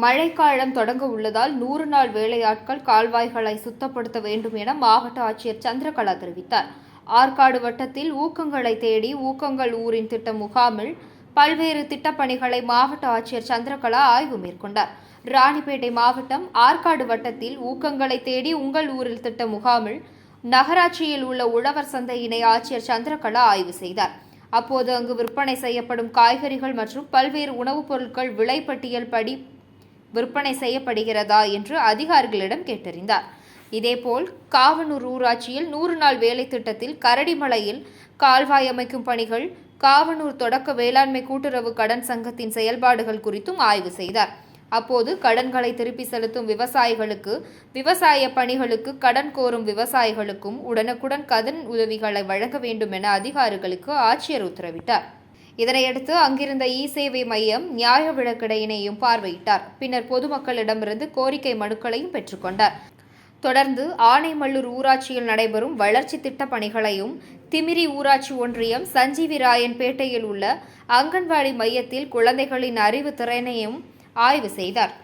மழைக்காலம் தொடங்க உள்ளதால் நூறு நாள் வேலையாட்கள் கால்வாய்களை சுத்தப்படுத்த வேண்டும் என மாவட்ட ஆட்சியர் சந்திரகலா தெரிவித்தார். ஆற்காடு வட்டத்தில் ஊக்கங்களை தேடி ஊக்கங்கள் ஊரின் திட்ட முகாமில் பல்வேறு திட்டப்பணிகளை மாவட்ட ஆட்சியர் சந்திரகலா ஆய்வு மேற்கொண்டார். ராணிப்பேட்டை மாவட்டம் ஆற்காடு வட்டத்தில் ஊக்கங்களை தேடி உங்கள் ஊரில் திட்ட முகாமில் நகராட்சியில் உள்ள உழவர் சந்தையினை ஆட்சியர் சந்திரகலா ஆய்வு செய்தார். அப்போது அங்கு விற்பனை செய்யப்படும் காய்கறிகள் மற்றும் பல்வேறு உணவுப் பொருட்கள் விலைப்பட்டியல் படி விற்பனை செய்யப்படுகிறதா என்று அதிகாரிகளிடம் கேட்டறிந்தார். இதேபோல் காவனூர் ஊராட்சியில் நூறு நாள் வேலை திட்டத்தில் கரடிமலையில் கால்வாய் அமைக்கும் பணிகள் காவனூர் தொடக்க வேளாண்மை கூட்டுறவு கடன் சங்கத்தின் செயல்பாடுகள் குறித்தும் ஆய்வு செய்தார். அப்போது கடன்களை திருப்பி செலுத்தும் விவசாயிகளுக்கு விவசாய பணிகளுக்கு கடன் கோரும் விவசாயிகளுக்கும் உடனுக்குடன் கடன் உதவிகளை வழங்க வேண்டும் என அதிகாரிகளுக்கு ஆட்சியர் உத்தரவிட்டார். இதனையடுத்து அங்கிருந்த இ சேவை மையம் நியாய விளக்கடையினையும் பார்வையிட்டார். பின்னர் பொதுமக்களிடமிருந்து கோரிக்கை மனுக்களையும் பெற்றுக்கொண்டார் தொடர்ந்து ஆனைமல்லூர் ஊராட்சியில் நடைபெறும் வளர்ச்சி திட்டப் பணிகளையும் திமிரி ஊராட்சி ஒன்றியம் சஞ்சீவி ராயன்பேட்டையில் உள்ள அங்கன்வாடி மையத்தில் குழந்தைகளின் அறிவு திறனையும் ஆய்வு செய்தார்.